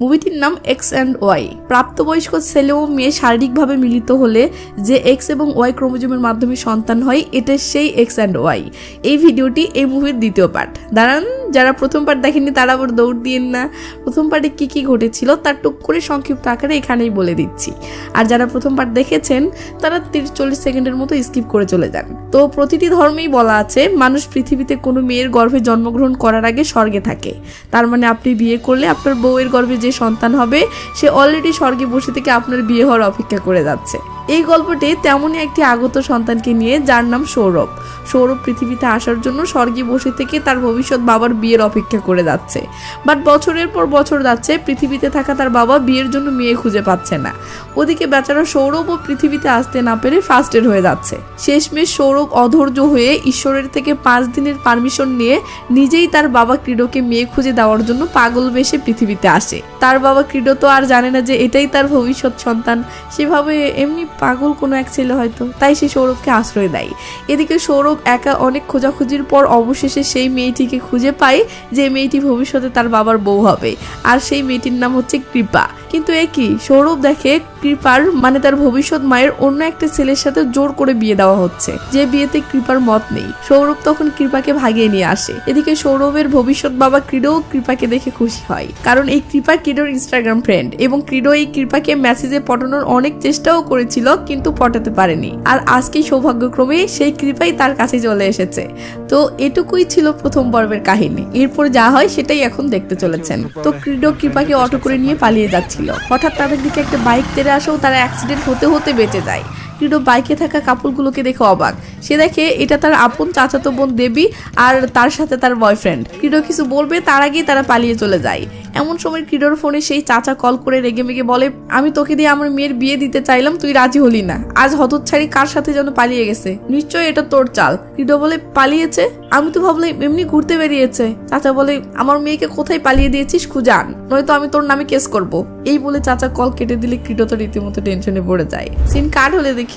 মুভিটির নাম x and Y প্রাপ্তবয়স্ক ছেলে ও মেয়ে শারীরিকভাবে মিলিত হলে যে এক্স এবং ওয়াই ক্রোমোজোমের মাধ্যমে সন্তান হয় এটা সেই এক্স অ্যান্ড ওয়াই এই ভিডিওটি এই মুভির দ্বিতীয় পার্ট। দাঁড়ান যারা প্রথম পার্ট দেখেননি তারা আবার দৌড় দিয়েন না। প্রথম পার্টে কি কি ঘটেছিল তার টুক করে সংক্ষিপ্ত আকারে এখানেই বলে দিচ্ছি। আর যারা প্রথম পার্ট দেখেছেন, তারা তিরিশ চল্লিশ সেকেন্ডের মতো স্কিপ করে চলে যান। তো প্রতিটি ধর্মেই বলা আছে, মানুষ পৃথিবীতে কোনো মেয়ের গর্ভে জন্মগ্রহণ করার আগে স্বর্গে থাকে। তার মানে আপনি বিয়ে করলে আপনার বউয়ের গর্ভে যে সন্তান হবে, সে অলরেডি স্বর্গে বসে থেকে আপনার বিয়ে হওয়ার অপেক্ষা করে যাচ্ছে। এই গল্পটি তেমনই একটি আগত সন্তানকে নিয়ে, যার নাম সৌরভ। সৌরভ পৃথিবীতে আসার জন্য স্বর্গে বসে থেকে তার ভবিষ্যৎ বাবার বিয়ের অপেক্ষা করে যাচ্ছে। বাট বছরের পর বছর যাচ্ছে, পৃথিবীতে থাকা তার বাবা বিয়ের জন্য মেয়ে খুঁজে পাচ্ছে না। ওদিকে বেচারা সৌরভ ও পৃথিবীতে আসতে না পেরে ফার্স্টেড হয়ে যাচ্ছে। শেষমেশ সৌরভ অধৈর্য হয়ে ঈশ্বরের থেকে পাঁচ দিনের পারমিশন নিয়ে নিজেই তার বাবা ক্রীডোকে মেয়ে খুঁজে দেওয়ার জন্য পাগল বেশে পৃথিবীতে আসে। তার বাবা ক্রীডো তো আর জানে না যে এটাই তার ভবিষ্যৎ সন্তান। সেভাবে এমনি পাগল কোনো এক ছেলে হয়তো। তাই সে সৌরভকে আশ্রয় দেয়। এদিকে সৌরভ একা অনেক খোঁজাখুঁজির পর অবশেষে সেই মেয়েটিকে খুঁজে পায় যে মেয়েটি ভবিষ্যতে তার বাবার বউ হবে। আর সেই মেয়েটির নাম হচ্ছে কৃপা। কিন্তু এ কি? সৌরভ দেখে কৃপার মানে তার ভবিষ্যৎ মায়ের অন্য একটা ছেলের সাথে জোর করে বিয়ে দেওয়া হচ্ছে। যে বিয়েতে কৃপার মত নেই। সৌরভ তখন কৃপাকে ভাগিয়ে নিয়ে আসে। এদিকে সৌরভের ভবিষ্যৎ বাবা ক্রিডো কৃপাকে দেখে খুশি হয়। কারণ এই কৃপা ক্রিডোর ইনস্টাগ্রাম ফ্রেন্ড এবং ক্রিডো এই কৃপাকে মেসেজে পটানোর অনেক চেষ্টাও করেছিল কিন্তু পটাতে পারেনি। আর আজকে সৌভাগ্যক্রমে সেই কৃপাই তার কাছে চলে এসেছে। তো এটুকুই ছিল প্রথম পর্বের কাহিনী। এরপর যা হয় সেটাই এখন দেখতে চলেছেন। তো ক্রিডো কৃপাকে অটো করে নিয়ে পালিয়ে যাচ্ছিল। হঠাৎ তাদের দিকে একটা বাইক তেড়ে আসেও তারা অ্যাক্সিডেন্ট হতে হতে বেঁচে যায়। ক্রিডো বাইকে থাকা কাপড়গুলোকে দেখে অবাক। সে দেখে এটা তার আপন চাচাতো বোন দেবী আর তার সাথে তার বয়ফ্রেন্ড। ক্রিডো কিছু বলবে, তার আগেই তারা পালিয়ে চলে যায়। এমন সময় ক্রিডোর ফোনে সেই চাচা কল করে রেগে মেগে বলে, আমি তোকে দিয়ে আমার মেয়ের বিয়ে দিতে চাইলাম, তুই রাজি হলি না। আজ হতচ্ছাড়ি কার সাথে যেন পালিয়ে গেছে? নিশ্চয়ই এটা তোর চাল। ক্রিডো বলে, পালিয়েছে? আমি তো ভাবলাম এমনি ঘুরতে বেরিয়েছে। চাচা বলে, আমার মেয়েকে কোথায় পালিয়ে দিয়েছিস খুঁজান, নয়তো আমি তোর নামে কেস করব। এই বলে চাচা কল কেটে দিলে ক্রিডো তো রীতিমতো টেনশনে পড়ে যায়। সিন কাট হলে দেখি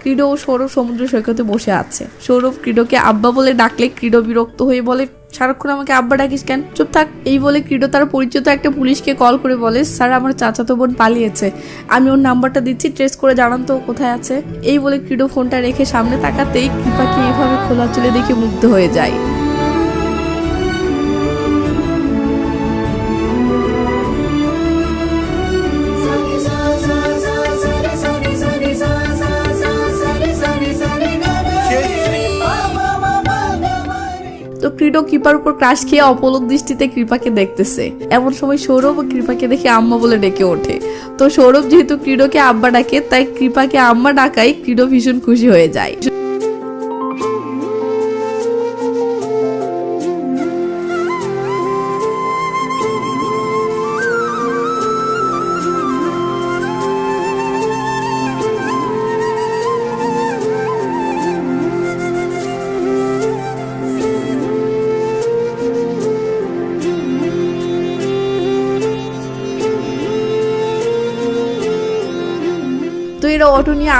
ক্রিডো ও সৌরভ সমুদ্র সৈকতে বসে আছে। সৌরভ ক্রিডোকে আব্বা বলে ডাকলে ক্রিডো বিরক্ত হয়ে বলে, সারাক্ষণ আমাকে আব্বা ডাকিস কেন? চুপ থাক। এই বলে ক্রিডো তার পরিচিত একটা পুলিশকে কল করে বলে, স্যার, আমার চাচাতো বোন পালিয়েছে। আমি ওর নাম্বারটা দিচ্ছি, ট্রেস করে জানান তো কোথায় আছে। এই বলে ক্রিডো ফোনটা রেখে সামনে তাকাতেই কৃপাকে এইভাবে খোলা চুলে দেখে মুগ্ধ হয়ে যায়। ক্রিডো কৃপার উপর ক্রাশ খেয়ে অপলক দৃষ্টিতে কৃপাকে দেখতেছে। এমন সময় সৌরভ ও কৃপাকে দেখে আম্মা বলে ডেকে ওঠে। তো সৌরভ যেহেতু ক্রীড়কে আব্বা ডাকে, তাই কৃপাকে আম্মা ডাকাই ক্রিডো ভীষণ খুশি হয়ে যায়।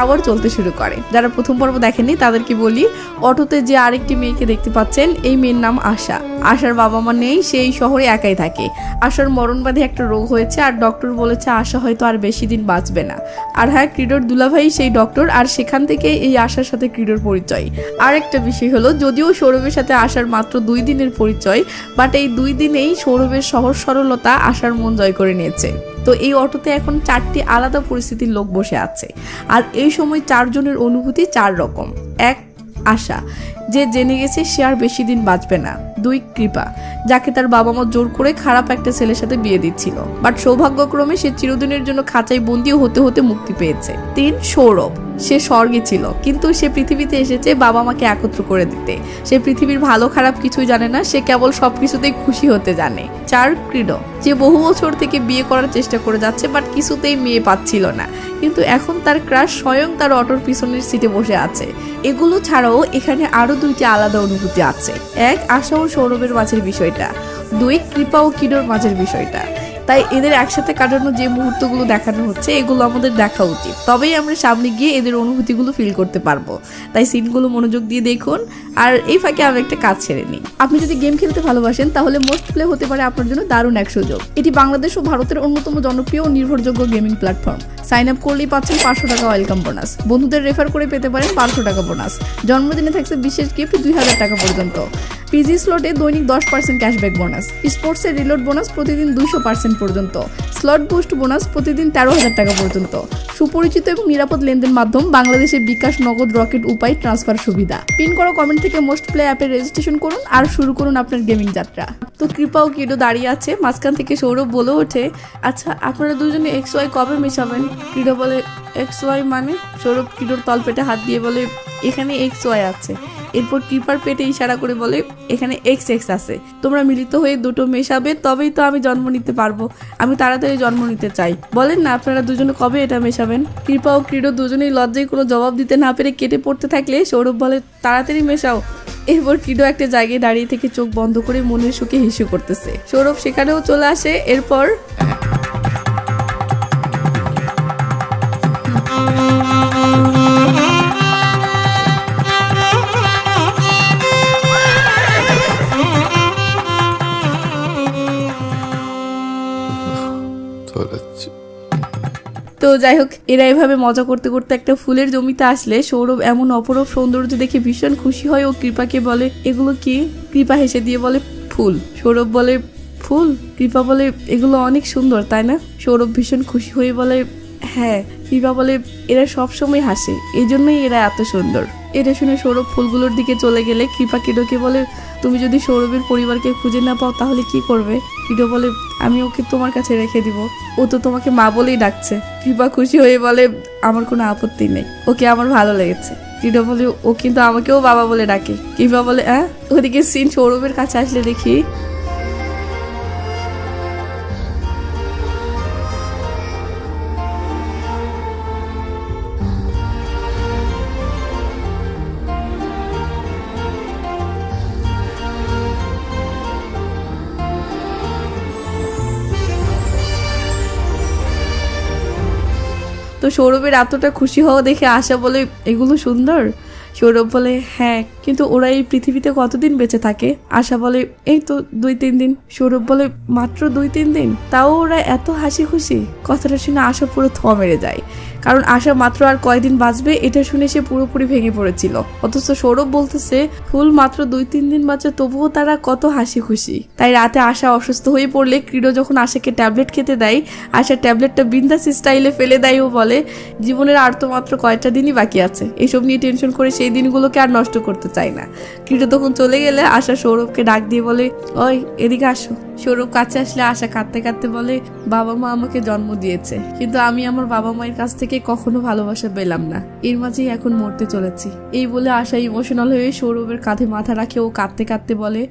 আবার চলতে শুরু করে। যারা প্রথম পর্ব দেখেনি তাদেরকে বলি, অটোতে যে আরেকটি মেয়েকে দেখতে পাচ্ছেন, এই মেয়ের নাম আশা। আশার বাবা মা নেই, সেই শহরে একাই থাকে। আশার মরণবাদী একটা রোগ হয়েছে, আর ডক্টর বলেছে, আশা হয়তো আর বেশি দিন বাঁচবে না। আর হ্যাঁ ক্রিডোর দুলাভাই সেই ডক্টর আর সেখান থেকে এই আশার সাথে ক্রিডোর পরিচয়। আর একটা বিষয় হলো, যদিও সৌরভের সাথে আসার মাত্র দুই দিনের পরিচয় বাট এই দুই দিনেই সৌরভের সহজ সরলতা আশার মন জয় করে নিয়েছে। তো এই অটোতে এখন চারটি আলাদা পরিস্থিতির লোক বসে আছে। আর এই সময় চারজনের অনুভূতি চার রকম। এক আশা, যে জেনে গেছে সে আর বেশি দিন বাঁচবে না। দুই কৃপা, যাকে তার বাবা মা জোর করে খারাপ একটা ছেলের সাথে বিয়ে দিচ্ছিল। বাট সৌভাগ্যক্রমে সে চিরদিনের জন্য খাঁচাই বন্দি হতে হতে মুক্তি পেয়েছে। তিন, সৌরভ। সে স্বর্গে ছিল, কিন্তু সে পৃথিবীতে এসেছে বাবা মাকে একত্র করে দিতে। সে পৃথিবীর ভালো খারাপ কিছুই জানে না, সে কেবল সবকিছুতেই খুশি হতে জানে। চার, ক্রীড। যে বহু বছর থেকে বিয়ে করার চেষ্টা করে যাচ্ছে, বাট কিছুতেই মেয়ে পাচ্ছিল না। কিন্তু এখন তার ক্রাশ স্বয়ং তার অটোর পিছনের সিটে বসে আছে। এগুলো ছাড়াও এখানে আরও দুইটি আলাদা অনুভূতি আছে। এক, আশা ও সৌরভের মাঝের বিষয়টা দুই কৃপা ও কিডোর মাঝের বিষয়টা। তাই এদের একসাথে কাটানো যে মুহূর্তগুলো দেখানো হচ্ছে, এগুলো আমাদের দেখা উচিত। তবেই আমরা সামনে গিয়ে এদের অনুভূতিগুলো ফিল করতে পারব। তাই সিনগুলো মনোযোগ দিয়ে দেখুন। আর এই ফাঁকে আমি একটা কাজ ছেড়ে নিই। আপনি যদি গেম খেলতে ভালোবাসেন, তাহলে মোস্ট প্লে হতে পারে আপনার জন্য দারুণ এক সুযোগ। এটি বাংলাদেশ ও ভারতের অন্যতম জনপ্রিয় ও নির্ভরযোগ্য গেমিং প্ল্যাটফর্ম সাইন আপ করলেই পাচ্ছেন পাঁচশো টাকা ওয়েলকাম বোনাস বন্ধুদের রেফার করে পেতে পারেন বারোশো টাকা বোনাস জন্মদিনে থাকছে বিশেষ গিফট দুই হাজার টাকা পর্যন্ত। পিজি স্লটে দৈনিক দশ পার্সেন্ট ক্যাশব্যাক বোনাস স্পোর্টসের রিলোড বোনাস প্রতিদিন দুইশো পার্সেন্ট পর্যন্ত। স্লট বুস্ট বোনাস প্রতিদিন তেরো হাজার টাকা পর্যন্ত। সুপরিচিত এবং নিরাপদ লেনদেন মাধ্যম বাংলাদেশে বিকাশ নগদ রকেট উপায় ট্রান্সফার সুবিধা। পিন করা কমেন্ট থেকে মোস্ট প্লে অ্যাপে রেজিস্ট্রেশন করুন আর শুরু করুন আপনার গেমিং যাত্রা। তো কৃপা ও কিডো দাঁড়িয়ে আছে, মাঝখান থেকে সৌরভ বলে ওঠে আচ্ছা আপনারা দুজনে এক্স ওয়াই কবে মেশাবেন? কিডো বলে এক্স ওয়াই মানে? সৌরভ কিডোর তলপেটে হাত দিয়ে বলে, এখানে এক্স ওয়াই আছে। এরপর কিপার পেটে ইশারা করে বলে, এখানে এক্স এক্স আছে। তোমরা মিলিত হয়ে দুটো মেশাবে, তবেই তো আমি জন্ম নিতে পারব। আমি তাড়াতাড়ি জন্ম নিতে চাই। বলেন না, আপনারা দুজনে কবে এটা মেশাবেন? কৃপা ও ক্রীড় দুজনেই লজ্জায় কোনো জবাব দিতে না পেরে কেটে পড়তে থাকলে সৌরভ বলে, তাড়াতাড়ি মেশাও। এরপর কিডো একটা জায়গায় দাঁড়িয়ে থেকে চোখ বন্ধ করে মনের সুখে হিসু করতেছে। সৌরভ সেখানেও চলে আসে, এরপর যাই হোক, এরা এভাবে মজা করতে করতে একটা ফুলের জমিতে আসলে সৌরভ এমন অপরূপ সৌন্দর্য দেখে ভীষণ খুশি হয় ও কৃপাকে বলে, এগুলো কি? কৃপা হেসে দিয়ে বলে, ফুল। সৌরভ বলে, ফুল? কৃপা বলে, এগুলো অনেক সুন্দর, তাই না? সৌরভ ভীষণ খুশি হয়ে বলে হ্যাঁ। কৃপা বলে, এরা সবসময় হাসে এই জন্যই এরা এত সুন্দর। এটা শুনে সৌরভ ফুলগুলোর দিকে চলে গেলে কৃপা কিডোকে বলে তুমি যদি সৌরভের পরিবারকে খুঁজে না পাও, তাহলে কি করবে? কিডো বলে, আমি ওকে তোমার কাছে রেখে দিব। ও তো তোমাকে মা বলেই ডাকছে। কৃপা খুশি হয়ে বলে, আমার কোনো আপত্তি নেই। ওকে আমার ভালো লেগেছে। কিডো বলে, ও কিন্তু আমাকেও বাবা বলে ডাকে। কৃপা বলে হ্যাঁ ওদিকে সিন সৌরভের কাছে আসলে দেখি তো সৌরভের এতটা খুশি হওয়া দেখে আশা বলে এগুলো সুন্দর? সৌরভ বলে হ্যাঁ কিন্তু ওরা এই পৃথিবীতে কতদিন বেঁচে থাকে? আশা বলে, এই তো দুই তিন দিন। সৌরভ বলে, মাত্র দুই তিন দিন? তাও ওরা এত হাসি খুশি কথাটা শুনে আশা পুরো থ মেরে যায়। কারণ আশা মাত্র আর কয়দিন বাঁচবে, এটা শুনে সে পুরোপুরি ভেঙে পড়েছিল। অথচ সৌরভ বলতেছে, ফুল মাত্র দুই তিন দিন বাঁচে, তবুও তারা কত হাসি খুশি তাই রাতে আশা অসুস্থ হয়ে পড়লে ক্রীড় যখন আশাকে ট্যাবলেট খেতে দেয়, আশা ট্যাবলেটটা বিন্দাস স্টাইলে ফেলে দেয় ও বলে, জীবনের আর তো মাত্র কয়টা দিনই বাকি আছে। এসব নিয়ে টেনশন করে সেই দিনগুলোকে আর নষ্ট করতে চাই না। ক্রীড় তখন চলে গেলে আশা সৌরভকে ডাক দিয়ে বলে, ওই, এদিকে আসো। সৌরভ কাছে আসলে আশা কাঁদতে কাঁদতে বলে, বাবা মা আমাকে জন্ম দিয়েছে, কিন্তু আমি আমার বাবা মায়ের কাছ থেকে কখনো ভালোবাসা পেলাম না। এর মাঝেই এখন মরতে চলেছি। এই বলে আশা ইমোশনাল হয়ে সৌরভের কাঁধে মাথা রাখে ও কাঁদতে কাঁদতে বলে,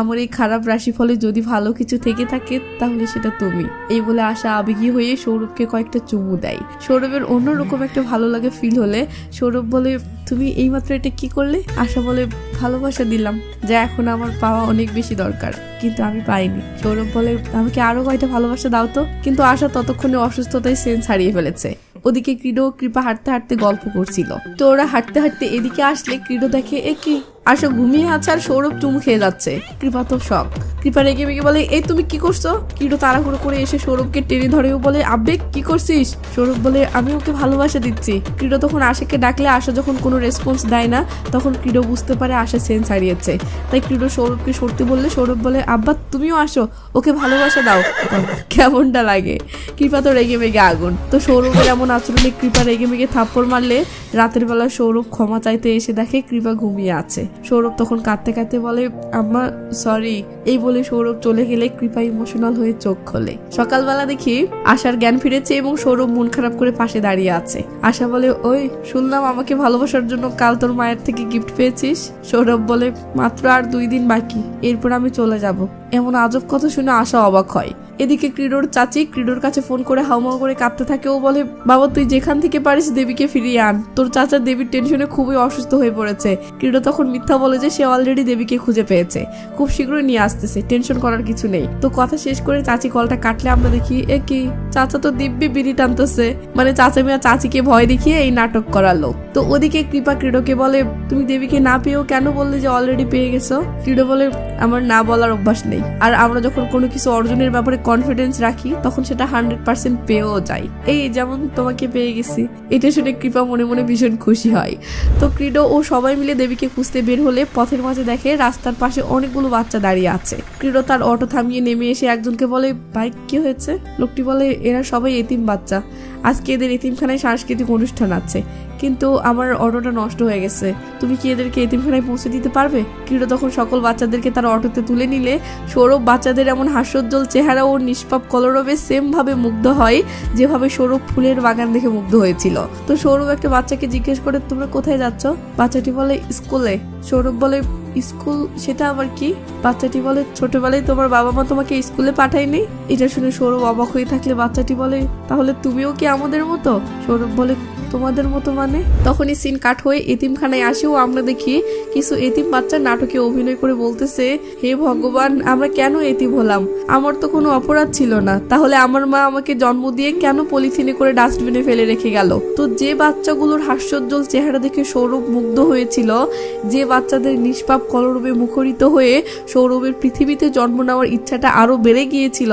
আমার এই খারাপ রাশি ফলে যদি ভালো কিছু থেকে থাকে, তাহলে সেটা তুমি। এই বলে আশা আবেগী হয়ে সৌরভকে কয়েকটা চুমু দেয়। সৌরভের অন্যরকম একটা ভালো লাগে ফিল হলে সৌরভ বলে তুমি এইমাত্র এটা কি করলে? আশা বলে ভালোবাসা দিলাম, যা এখন আমার পাওয়া অনেক বেশি দরকার। কিন্তু আমি পাইনি। সৌরভ বলে, আমাকে আরও কয়টা ভালোবাসা দাও তো। কিন্তু আশা ততক্ষণে অসুস্থতায় সেন্স হারিয়ে ফেলেছে। ওদিকে ক্রিডো কৃপা হাঁটতে হাঁটতে গল্প করছিল। তো ওরা হাঁটতে হাঁটতে এদিকে আসলে ক্রিডো দেখে এ কি? আশা ঘুমিয়ে আছে আর সৌরভ চুমু খেয়ে যাচ্ছে। কৃপা তো সব কৃপা রেগে মেগে বলে, এই তুমি কি করছ? কিরো তাড়াহুড়ো করে এসে সৌরভকে টেনে ধরেও বলে, আবেগ, কি করছিস? সৌরভ বলে, আমি ওকে ভালোবাসা দিচ্ছি। ক্রীড় তখন আশাকে ডাকলে আশা যখন কোনো রেসপন্স দেয় না, তখন ক্রীড় বুঝতে পারে আশা সেন্স হারিয়েছে। তাই ক্রীড় সৌরভকে সরতে বললে, সৌরভ বলে, আব্বা, তুমিও আসো, ওকে ভালোবাসা দাও। কেমনটা লাগে। কৃপা তো রেগে মেগে আগুন। তো সৌরভের এমন আচরণে কৃপা রেগে মেগে থাপ্পড় মারলে রাতের বেলা সৌরভ ক্ষমা চাইতে এসে দেখে কৃপা ঘুমিয়ে আছে। সৌরভ তখন কাঁদতে কাঁদতে বলে, আম্মা সরি এই বলে সৌরভ চলে গেলে কৃপা ইমোশনাল হয়ে চোখ খোলে। সকালবেলা দেখি আশার জ্ঞান ফিরেছে এবং সৌরভ মন খারাপ করে পাশে দাঁড়িয়ে আছে। আশা বলে, ওই, শুনলাম আমাকে ভালোবাসার জন্য কাল তোর মায়ের থেকে গিফট পেয়েছিস। সৌরভ বলে, মাত্র আর দুই দিন বাকি, এরপর আমি চলে যাব। এমন আজব কথা শুনে আশা অবাক হয়। এদিকে ক্রিডোর চাচি ক্রিডোর কাছে ফোন করে হাউমাউ করে কাঁদতে থাকে। ও বলে, বাবা, তুই যেখান থেকে পারিস দেবীকে ফিরিয়ে আন। তোর চাচা দেবীর টেনশনে খুবই অসুস্থ হয়ে পড়েছে। ক্রিডো তখন মিথ্যা বলে যে সে অলরেডি দেবীকে খুঁজে পেয়েছে। খুব শীঘ্রই নিয়ে আসতেছে টেনশন করার কিছু নেই। তো কথা শেষ করে চাচি কলটা কাটলে আমরা দেখি, এ কি? চাচা তো দিব্যি বিড়ি টানতেছে। মানে চাচা মিয়া চাচিকে ভয় দেখিয়ে এই নাটক করালো। তো ওদিকে কৃপা ক্রিডোকে বলে, তুমি দেবীকে না পেয়েও কেন বললে যে অলরেডি পেয়ে গেছো? ক্রিডো বলে, আমার না বলার অভ্যাস নেই। আর আমরা যখন কোনো কিছু অর্জনের ব্যাপারে কনফিডেন্স রাখি, তখন সেটা হান্ড্রেড পার্সেন্ট পেয়েও যায় এই যেমন তোমাকে পেয়ে গেছি, এটা শুনে কৃপা মনে মনে ভীষণ খুশি হয়। তো ক্রিডো ও সবাই মিলে দেবীকে খুঁজতে বের হলে পথের মাঝে দেখে রাস্তার পাশে অনেকগুলো বাচ্চা দাঁড়িয়ে আছে। ক্রিডো তার অটো থামিয়ে নেমে এসে একজনকে বলে বাইক কি হয়েছে? লোকটি বলে, এরা সবাই এতিম বাচ্চা। আজকে এদের এতিমখানায় সাংস্কৃতিক অনুষ্ঠান আছে। কিন্তু আমার অটোটা নষ্ট হয়ে গেছে। তুমি কি এদেরকে এতিমখানায় পৌঁছে দিতে পারবে? ক্রীড়া তখন সকল বাচ্চাদেরকে তার অটোতে তুলে নিলে। সৌরভ বাচ্চাদের এমন হাস্যোজ্জ্বল চেহারা ও নিষ্পাপ কলরবে সেম ভাবে মুগ্ধ হয়, যেভাবে সৌরভ ফুলের বাগান দেখে মুগ্ধ হয়েছিল। তো সৌরভ একটা বাচ্চাকে জিজ্ঞেস করে, তোমরা কোথায় যাচ্ছ? বাচ্চাটি বলে, স্কুলে। সৌরভ বলে, স্কুল? সেটা আবার কি? বাচ্চাটি বলে, ছোটবেলায় তোমার বাবা মা তোমাকে স্কুলে পাঠায়নি? এটা শুনে সৌরভ অবাক হয়ে থাকলে বাচ্চাটি বলে, তাহলে তুমিও কি আমাদের মতো? সৌরভ বলে তোমাদের মতো মানে? তখনই সিন কাট হয়ে এতিমখানায় আসেও আমরা দেখি কিছু এতিম বাচ্চা নাটকে অভিনয় করে বলতেছে, হে ভগবান, আমরা কেন এতিম হলাম? আমার তো কোনো অপরাধ ছিল না। তাহলে আমার মা আমাকে জন্ম দিয়ে কেন পলিথিনে করে ডাস্টবিনে ফেলে রেখে গেল? তো যে বাচ্চাগুলোর হাস্যোজ্জ্বল চেহারা দেখে সৌরভ মুগ্ধ হয়েছিল, যে বাচ্চাদের নিষ্পাপ কলরবে মুখরিত হয়ে সৌরভের পৃথিবীতে জন্ম নেওয়ার ইচ্ছাটা আরও বেড়ে গিয়েছিল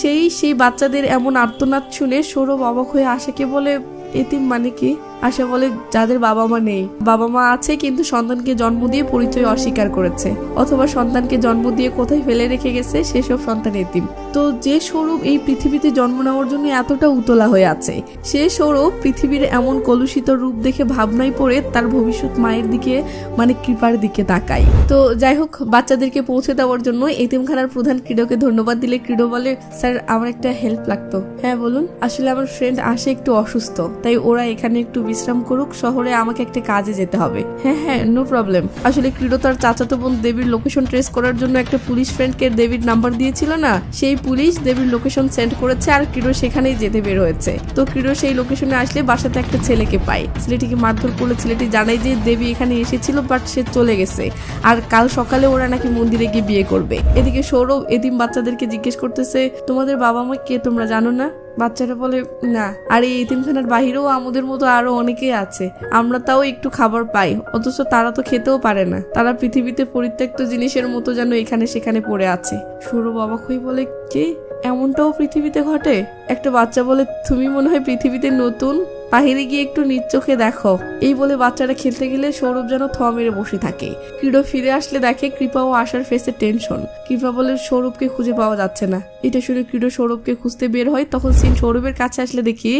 সেই সেই বাচ্চাদের এমন আর্তনাদ শুনে সৌরভ অবাক হয়ে আশাকে বলে, এতিম মানে কি? আশা বলে, যাদের বাবা মা নেই। বাবা মা আছে, কিন্তু সন্তানকে জন্ম দিয়ে পরিচয় অস্বীকার করেছে। অথবা সন্তানকে জন্ম দিয়ে কোথায় ফেলে রেখে গেছে, সেসব সন্তান এতিম। তো যে সৌরভ এই পৃথিবীতে জন্ম নেওয়ার জন্য এতটা উতলা হয়ে আছে, সে সৌরভ পৃথিবীর এমন কলুষিত রূপ দেখে ভাবনায় পড়ে তার ভবিষ্যৎ মায়ের দিকে মানে কৃপার দিকে তাকায়। তো যাই হোক, বাচ্চাদেরকে পৌঁছে দেওয়ার জন্য এতিমখানার প্রধান ক্রীড়কে ধন্যবাদ দিলে ক্রীড় বলে স্যার, আমার একটা হেল্প লাগতো। হ্যাঁ বলুন। আসলে আমার ফ্রেন্ড আসে একটু অসুস্থ, তাই ওরা এখানে একটু বিশ্রাম করুক, শহরে আমাকে একটা কাজে যেতে হবে। হ্যাঁ হ্যাঁ নো প্রবলেম আসলে ক্রীড় তার চাচাতো বোন দেবীর লোকেশন ট্রেস করার জন্য একটা পুলিশ ফ্রেন্ডকে দেবীর নাম্বার দিয়েছিল না? সেই পুলিশ দেবীর লোকেশন সেন্ড করেছে আর ক্রীড় সেখানেই যেতে বের হয়েছে। তো ক্রীড় সেই লোকেশনে আসলে বাসাতে একটা ছেলেকে পায়। ছেলেটিকে মারধর করলে ছেলেটি জানায় যে দেবী এখানে এসেছিল বাট সে চলে গেছে। আর কাল সকালে ওরা নাকি মন্দিরে গিয়ে বিয়ে করবে। এদিকে সৌরভ এদিন বাচ্চাদেরকে জিজ্ঞেস করতেছে তোমাদের বাবা মা কে তোমরা জানো না? বাচ্চারা বলে, না। আর এই এতিমখানার বাহিরেও আমাদের মতো আরও অনেকেই আছে। আমরা তাও একটু খাবার পাই, অথচ তারা তো খেতেও পারে না। তারা পৃথিবীতে পরিত্যক্ত জিনিসের মতো যেন এখানে সেখানে পড়ে আছে। সৌরভ অবাক হয়ে বলে, কি? এমনটাও পৃথিবীতে ঘটে? একটা বাচ্চা বলে তুমি মনে হয় পৃথিবীতে নতুন? বাহিরে গিয়ে একটু নিজ চোখে দেখো। এই বলে বাচ্চারা খেলতে গেলে সৌরভ যেন থ মেরে বসে থাকে। ক্রীড়ো ফিরে আসলে দেখে কৃপা ও আশার ফেসে টেনশন কৃপা বলে সৌরভকে খুঁজে পাওয়া যাচ্ছে না। এটা শুনে ক্রীড়ো সৌরভকে খুঁজতে বের হয়, তখন সিন সৌরভের কাছে আসলে দেখি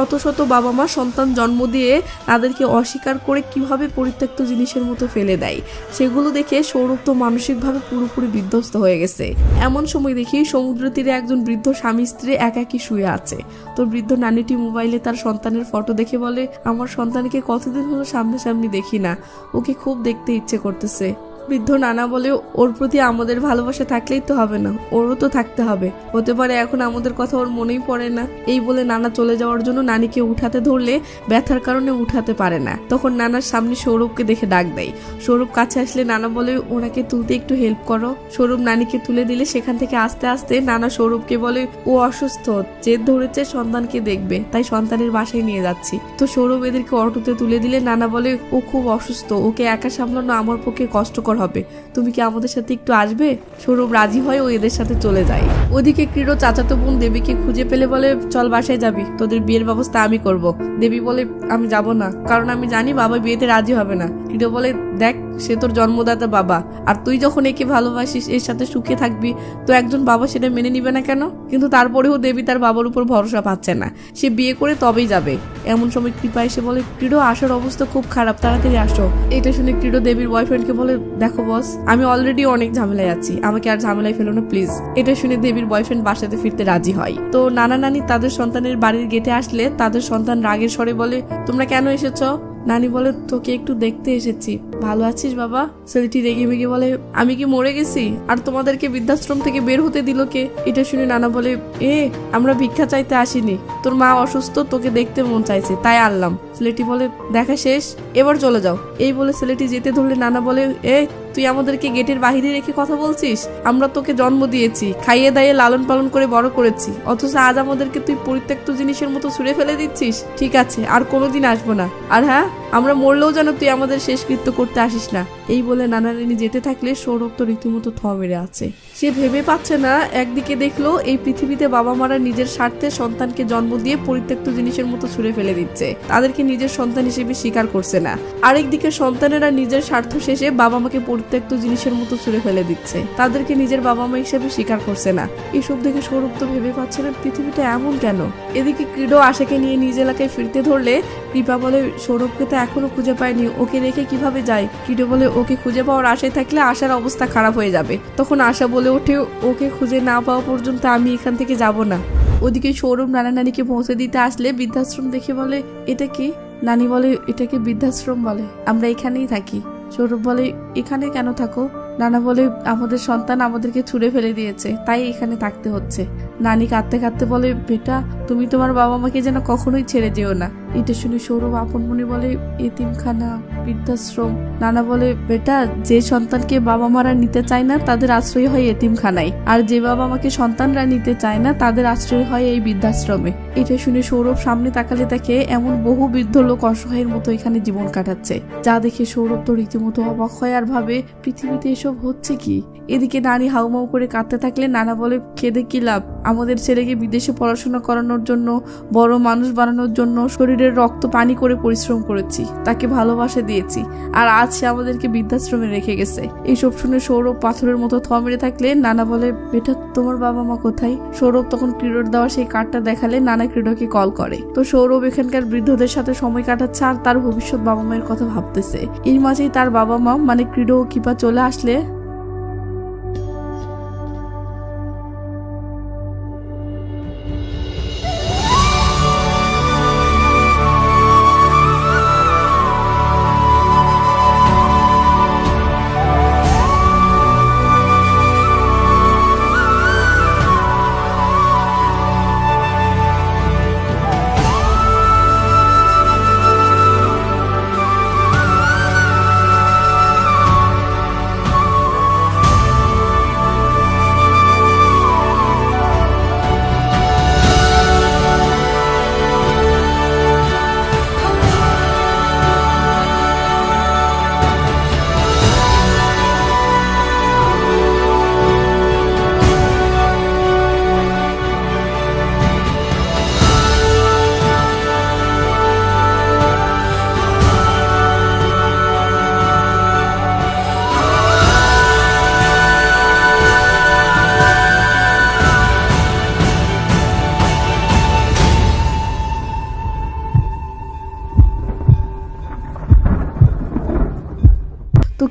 কত শত বাবা মা সন্তান জন্ম দিয়ে তাদেরকে অস্বীকার করে কীভাবে পরিত্যক্ত জিনিসের মতো ফেলে দেয়, সেগুলো দেখে সৌরভ তো মানসিকভাবে পুরোপুরি বিধ্বস্ত হয়ে গেছে। এমন সময় দেখি সমুদ্র তীরে একজন বৃদ্ধ স্বামী স্ত্রী একাকি শুয়ে আছে। তো বৃদ্ধ নানিটি মোবাইলে তার সন্তানের ফটো দেখে বলে, আমার সন্তানকে কতদিন হলো সামনাসামনি দেখি না, ওকে খুব দেখতে ইচ্ছে করতেছে। বৃদ্ধ নানা বলে, ওর প্রতি আমাদের ভালোবাসা থাকলেই তো হবে না, ওরও তো থাকতে হবে। হতে পারে এখন আমাদের কথা ওর মনেই পড়ে না। এই বলে নানা চলে যাওয়ার জন্য নানিকে উঠাতে ধরলে ব্যথার কারণে উঠাতে পারে না। তখন নানার সামনে সৌরভকে দেখে ডাক দেয়। সৌরভ কাছে আসলে নানা বলে, ওনাকে তুলতে একটু হেল্প করো। সৌরভ নানিকে তুলে দিলে সেখান থেকে আস্তে আস্তে নানা সৌরভকে বলে, ও অসুস্থ, জেদ ধরেছে সন্তানকে দেখবে, তাই সন্তানের বাসায় নিয়ে যাচ্ছি। তো সৌরভ এদেরকে অটোতে তুলে দিলে নানা বলে, ও খুব অসুস্থ, ওকে একা সামলানো আমার পক্ষে কষ্টকর হবে। তুমি কি আমাদের সাথে একটু আসবে? সৌরভ রাজি হয় ও এদের সাথে চলে যায়। ওদিকে ক্রীড় চাচাতো বোন দেবীকে খুঁজে পেলে বলে, চল বাসায় যাবি, তোদের বিয়ের ব্যবস্থা আমি করব। দেবী বলে, আমি যাব না, কারণ আমি জানি বাবা বিয়েতে রাজি হবে না। ক্রীড় বলে, দেখ, সে তোর জন্মদাতা বাবা, আর তুই যখন একে ভালোবাসিস, এর সাথে সুখে থাকবি, তো একজন বাবা সেটা মেনে নিবে না কেন? কিন্তু তারপরেও দেবী তার বাবার উপর ভরসা পাচ্ছে না। সে বিয়ে করে তবেই যাবে। এমন সময় কৃপা এসে বলে, ক্রীড়ো আসার অবস্থা খুব খারাপ, তাড়াতাড়ি আসো। এটা শুনে ক্রীড়ো দেবীর বয়ফ্রেন্ডকে বলে দেখো বস আমি অলরেডি অনেক ঝামেলায় আছি। আমাকে আর ঝামেলায় ফেলো না প্লিজ এটা শুনে দেবীর বয়ফ্রেন্ড বাসাতে ফিরতে রাজি হয়। তো নানা নানি তাদের সন্তানের বাড়ির গেটে আসলে তাদের সন্তান রাগের স্বরে বলে, তোমরা কেন এসেছ? নানি বলে, তোকে একটু দেখতে এসেছি। ভালো আছিস বাবা? ছেলেটি রেগে মেগে বলে, আমি কি মরে গেছি? আর তোমাদেরকে বৃদ্ধাশ্রম থেকে বের হতে দিল কে? এটা শুনে নানা বলে, এ, আমরা ভিক্ষা চাইতে আসিনি। তোর মা অসুস্থ, তোকে দেখতে মন চাইছে, তাই আনলাম। ছেলেটি বলে, দেখা শেষ, এবার চলে যাও। এই বলে ছেলেটি যেতে ধরলে নানা বলে, এ, তুই আমাদেরকে গেটের বাহিরে রেখে কথা বলছিস? আমরা তোকে জন্ম দিয়েছি, খাইয়ে দাইয়ে লালন পালন করে বড় করেছি, অথচ আজ আমাদেরকে তুই পরিত্যক্ত জিনিসের মতো ছুঁড়ে ফেলে দিচ্ছিস। ঠিক আছে, আর কোনোদিন আসব না। আর হ্যাঁ আমরা মরলেও যেন তুই আমাদের শেষকৃত্য করতে আসিস না। এই বলে নানা যেতে থাকলে সৌরভ তো রীতিমতো থ মেরে আছে। সে ভেবে পাচ্ছে না, একদিকে দেখল এই পৃথিবীতে বাবা মারা নিজের স্বার্থে সন্তানকে জন্ম দিয়ে পরিত্যক্ত জিনিসের মতো ছুঁড়ে ফেলে দিচ্ছে। তাদেরকে নিজের সন্তান হিসেবে স্বীকার করছে না। আরেকদিকে সন্তানেরা নিজের স্বার্থ শেষে বাবা মাকে পরিত্যক্ত জিনিসের মতো ছুঁড়ে ফেলে দিচ্ছে। তাদেরকে নিজের বাবা মা হিসেবে স্বীকার করছে না। এসব দেখে সৌরভ তো ভেবে পাচ্ছে না, পৃথিবীটা এমন কেন? এদিকে ক্রীড়ো আশাকে নিয়ে নিজ এলাকায় ফিরতে ধরলে কৃপা বলে সৌরভকে তো এখনও খুঁজে পায়নি। ওকে রেখে কীভাবে যায়? ক্রীড়ো বলে, ওকে খুঁজে পাওয়ার আশায় থাকলে আশার অবস্থা খারাপ হয়ে যাবে। তখন আশা বলে ওঠে, ওকে খুঁজে না পাওয়া পর্যন্ত আমি এখান থেকে যাব না। ওদিকে সৌরভ নানা নানিকে পৌঁছে দিতে আসলে বৃদ্ধাশ্রম দেখে বলে, এটা কি? নানি বলে, এটাকে বৃদ্ধাশ্রম বলে। আমরা এখানেই থাকি। সৌরভ বলে, এখানে কেন থাকো? নানা বলে, আমাদের সন্তান আমাদেরকে ছুঁড়ে ফেলে দিয়েছে, তাই এখানে থাকতে হচ্ছে। নানি কাঁদতে কাঁদতে বলে, বেটা তুমি তোমার বাবা মাকে যেন কখনোই ছেড়ে যেও না। এটা শুনে সৌরভ আপন মনে বলে, এতিমখানা, বৃদ্ধাশ্রম। নানা বলে, বেটা, যে সন্তানকে বাবা মারা নিতে চায় না, তাদের আশ্রয় হয় এতিমখানায়। আর যে বাবা মাকে সন্তানরা নিতে চায় না, তাদের আশ্রয় হয় এই বৃদ্ধাশ্রমে। এটা শুনে সৌরভ সামনে তাকালে তাকে এমন বহু বৃদ্ধ লোক অসহায়ের মতো এখানে জীবন কাটাচ্ছে। যা দেখে সৌরভ তো রীতিমতো অবাক হয় আর ভাবে, পৃথিবীতে এসব হচ্ছে কি? এদিকে নানি হাউমাউ করে কাঁদতে থাকলে নানা বলে, খেদে কি লাভ? আমাদের ছেলেকে বিদেশে পড়াশোনা করানোর জন্য, বড় মানুষ বানানোর জন্য শরীরের রক্ত পানি করে পরিশ্রম করেছি, তাকে ভালোবাসা দিয়েছি, আর আজ সে আমাদেরকে বৃদ্ধাশ্রমে রেখে গেছে। এইসব শুনে সৌরভ পাথরের মতো থ মেরে থাকলে নানা বলে, বেটা, তোমার বাবা মা কোথায়? সৌরভ তখন ক্রীড়র দেওয়া সেই কার্ডটা দেখালে নানা ক্রীড়কে কল করে। তো সৌরভ এখানকার বৃদ্ধদের সাথে সময় কাটাচ্ছে আর তার ভবিষ্যৎ বাবা মায়ের কথা ভাবতেছে। এর মাঝেই তার বাবা মা মানে ক্রীড় কিপা চলে আসলে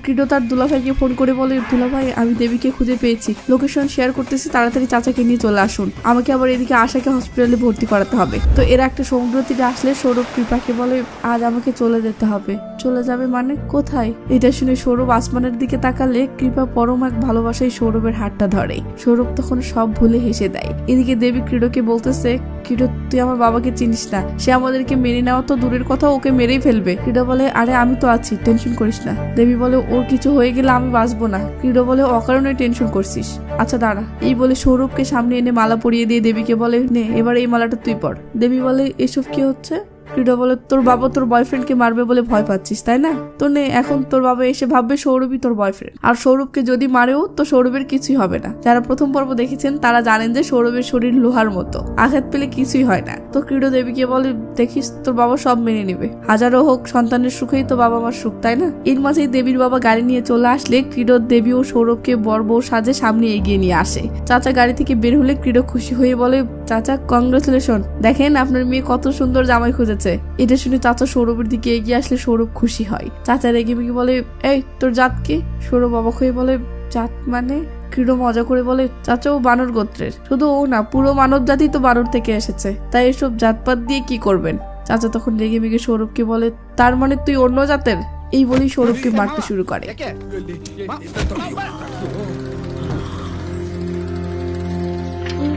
ক্রিডো তার দুলাভাইকে ফোন করে বলে, দুলাভাই, আমি দেবীকে খুঁজে পেয়েছি। লোকেশন শেয়ার করতেছি, তাড়াতাড়ি চাচাকে নিয়ে চলে আসুন। আমাকে আবার এদিকে আশাকে হসপিটালে ভর্তি করাতে হবে। তো এরা একটা সমুদ্র তীরে আসলে সৌরভ কৃপাকে বলে, আজ আমাকে চলে যেতে হবে। চলে যাবে মানে কোথায়? এটা শুনে সৌরভ আসমানের দিকে তাকালে কৃপা পরম এক ভালোবাসায় সৌরভের হাতটা ধরে। সৌরভ তখন সব ভুলে হেসে দেয়। এদিকে দেবী ক্রীড়কে বলতেছে ক্রীড় তুই আমার বাবাকে চিনিস না। সে আমাদেরকে মেনে নেওয়া তো দূরের কথা, ওকে মেরেই ফেলবে। ক্রীড়া বলে, আরে, আমি তো আছি, টেনশন করিস না। দেবী বলে ওর কিছু হয়ে গেলে আমি বাঁচবো না। ক্রীড় বলে অকারণে টেনশন করছিস। আচ্ছা দাঁড়া। এই বলে সৌরভকে সামনে এনে মালা পরিয়ে দিয়ে দেবীকে বলে, নে, এবার এই মালাটা তুই পর। দেবী বলে, এসব কি হচ্ছে? ক্রীড়া বলে তোর বাবা তোর বয়ফ্রেন্ডকে মারবে বলে ভয় পাচ্ছিস, তাই না? তো নে, এখন তোর বাবা এসে ভাববে সৌরভই তোর বয়ফ্রেন্ড আর সৌরভকে যদি মারেও, তো সৌরভের কিছুই হবে না। যারা প্রথম পর্ব দেখেছেন, তারা জানেন যে সৌরভের শরীর লোহার মতো। আঘাত পেলে কিছুই হয় না। তো ক্রীড়া দেবীকে বলে, দেখিস, তোর বাবা সব মেনে নেবে। হাজারো হোক, সন্তানের সুখেই তো বাবা মার সুখ, তাই না? এর মাঝেই দেবীর বাবা গাড়ি নিয়ে চলে আসলে ক্রীড় দেবী ও সৌরভকে বর বউ সাজে সামনে এগিয়ে নিয়ে আসে। চাচা গাড়ি থেকে বের হলে ক্রীড় খুশি হয়ে বলে, চাচা কংগ্রেচুলেশন দেখেন আপনার মেয়ে কত সুন্দর জামাই খুঁজেছে এটা শুনে চাচা সৌরভের দিকে এগিয়ে আসলে সৌরভ খুশি হয়। চাচা রেগে মেগে বলে, এই, তোর জাত কে? সৌরভ অবাক হয়ে বলে, জাত মানে? ক্রীড় মজা করে বলে, চাচা ও বানর গোত্রের। শুধু ও না, পুরো মানব জাতি তো বানর থেকে এসেছে। তাই এসব জাতপাত দিয়ে কি করবেন? চাচা তখন রেগে মেগে সৌরভকে বলে, তার মানে তুই অন্য জাতের? এই বলেই সৌরভকে মারতে শুরু করে।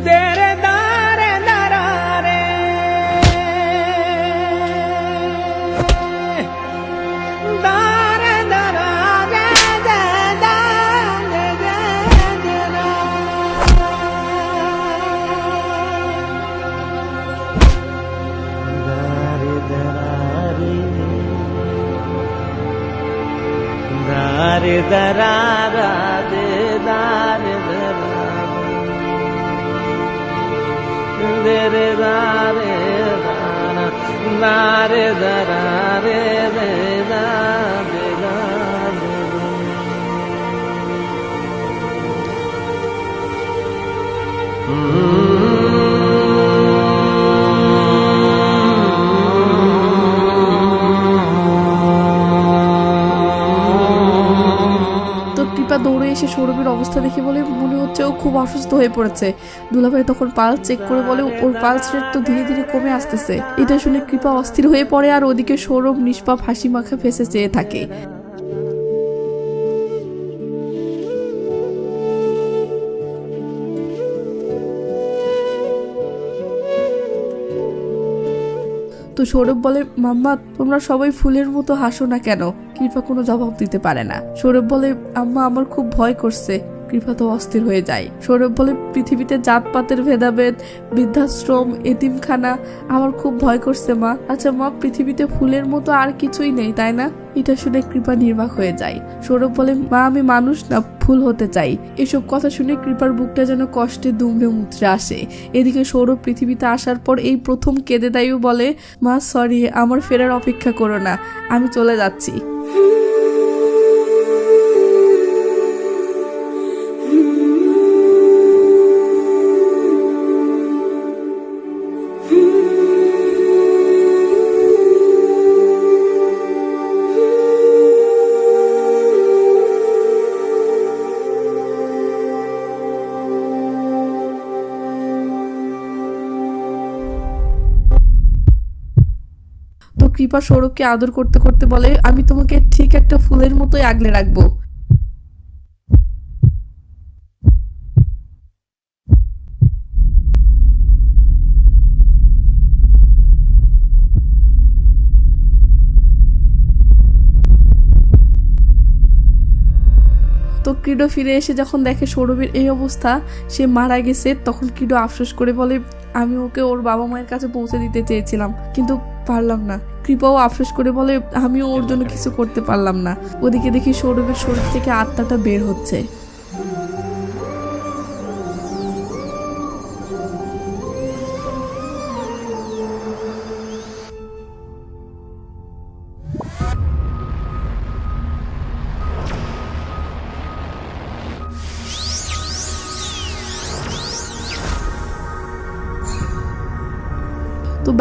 Dere, dare darare Dare dara da de dare dara de dare dara dare dara de. দৌড়ে এসে সৌরভের অবস্থা দেখে বলে মনে হচ্ছে ও খুব অসুস্থ হয়ে পড়েছে। দুলাভাই তখন পালস চেক করে বলে, ওর পালস রেট তো ধীরে ধীরে কমে আসতেছে। এটা শুনে কৃপা অস্থির হয়ে পড়ে আর ওদিকে সৌরভ নিষ্পাপ হাসি মাখা ফেসে চেয়ে থাকে। তো সৌরভ বলে, মাম্মা, তোমরা সবাই ফুলের মতো হাসো না কেন? কৃপা কোনো জবাব দিতে পারে না। সৌরভ বলে, আম্মা, আমার খুব ভয় করছে। কৃপা তো অস্থির হয়ে যায়। সৌরভ বলে, পৃথিবীতে জাতপাতের ভেদাভেদ, বৃদ্ধাশ্রম, এতিমখানা, আমার খুব ভয় করছে, মা। আচ্ছা মা, পৃথিবীতে ফুলের মতো আর কিছুই নেই, তাই না? এটা শুনে কৃপা নির্বাক হয়ে যায়। সৌরভ বলে, মা, আমি মানুষ না, ফুল হতে চাই। এসব কথা শুনে কৃপার বুকটা যেন কষ্টে দুমড়ে মুচড়ে আসে। এদিকে সৌরভ পৃথিবীতে আসার পর এই প্রথম কেঁদে দায়ু বলে, মা, সরি, আমার ফেরার অপেক্ষা করো না, আমি চলে যাচ্ছি। কৃপা সৌরভকে আদর করতে করতে বলে, আমি তোমাকে ঠিক একটা ফুলের মতোই আগলে রাখব। তো ক্রিডো ফিরে এসে যখন দেখে সৌরভের এই অবস্থা, সে মারা গেছে, তখন ক্রিডো আফসোস করে বলে, আমি ওকে ওর বাবা মায়ের কাছে পৌঁছে দিতে চেয়েছিলাম, কিন্তু পারলাম না। কৃপাও আফসোস করে বলে, আমিও ওর জন্য কিছু করতে পারলাম না। ওদিকে দেখি সৌরভের শরীর থেকে আত্মাটা বের হচ্ছে।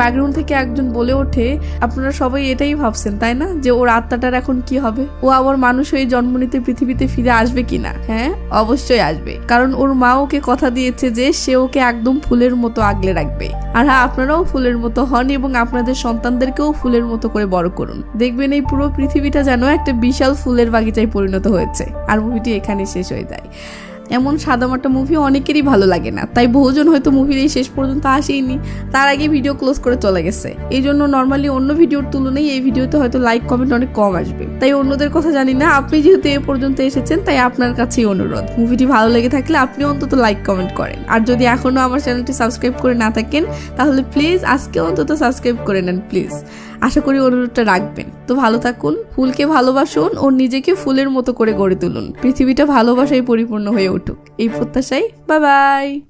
ব্যাকগ্রাউন্ড থেকে একজন বলে ওঠে, আপনারা সবাই এটাই ভাবছেন, তাই না? যে ওর আত্মাটার এখন কি হবে? ও আবার মানুষ হয়ে জন্ম নিতে পৃথিবীতে ফিরে আসবে কিনা? হ্যাঁ অবশ্যই আসবে। কারণ ওর মা ওকে কথা দিয়েছে যে সে ওকে একদম ফুলের মতো আগলে রাখবে। আর হ্যাঁ আপনারাও ফুলের মতো হন এবং আপনাদের সন্তানদেরকেও ফুলের মতো করে বড় করুন। দেখবেন এই পুরো পৃথিবীটা যেন একটা বিশাল ফুলের বাগিচায় পরিণত হয়েছে। আর মুভিটি এখানে শেষ হয়ে যায়। এমন সাদামাটা মুভি অনেকেরই ভালো লাগে না। তাই বহুজন হয়তো মুভির এই শেষ পর্যন্ত আসেইনি। তার আগে ভিডিও ক্লোজ করে চলে গেছে। এই জন্য নর্মালি অন্য ভিডিওর তুলনায় এই ভিডিওতে হয়তো লাইক কমেন্ট অনেক কম আসবে। তাই অন্যদের কথা জানি না। আপনি যেহেতু এ পর্যন্ত এসেছেন, তাই আপনার কাছেই অনুরোধ। মুভিটি ভালো লেগে থাকলে আপনি অন্তত লাইক কমেন্ট করেন। আর যদি এখনও আমার চ্যানেলটি সাবস্ক্রাইব করে না থাকেন, তাহলে প্লিজ আজকে অন্তত সাবস্ক্রাইব করে নেন প্লিজ আশা করি অনুরোধটা রাখবেন। তো ভালো থাকুন, ফুলকে ভালোবাসুন ও নিজেকে ফুলের মতো করে গড়ে তুলুন। পৃথিবীটা ভালোবাসায় পরিপূর্ণ হয়ে উঠুক। এই প্রত্যাশাই বাবাই বাই।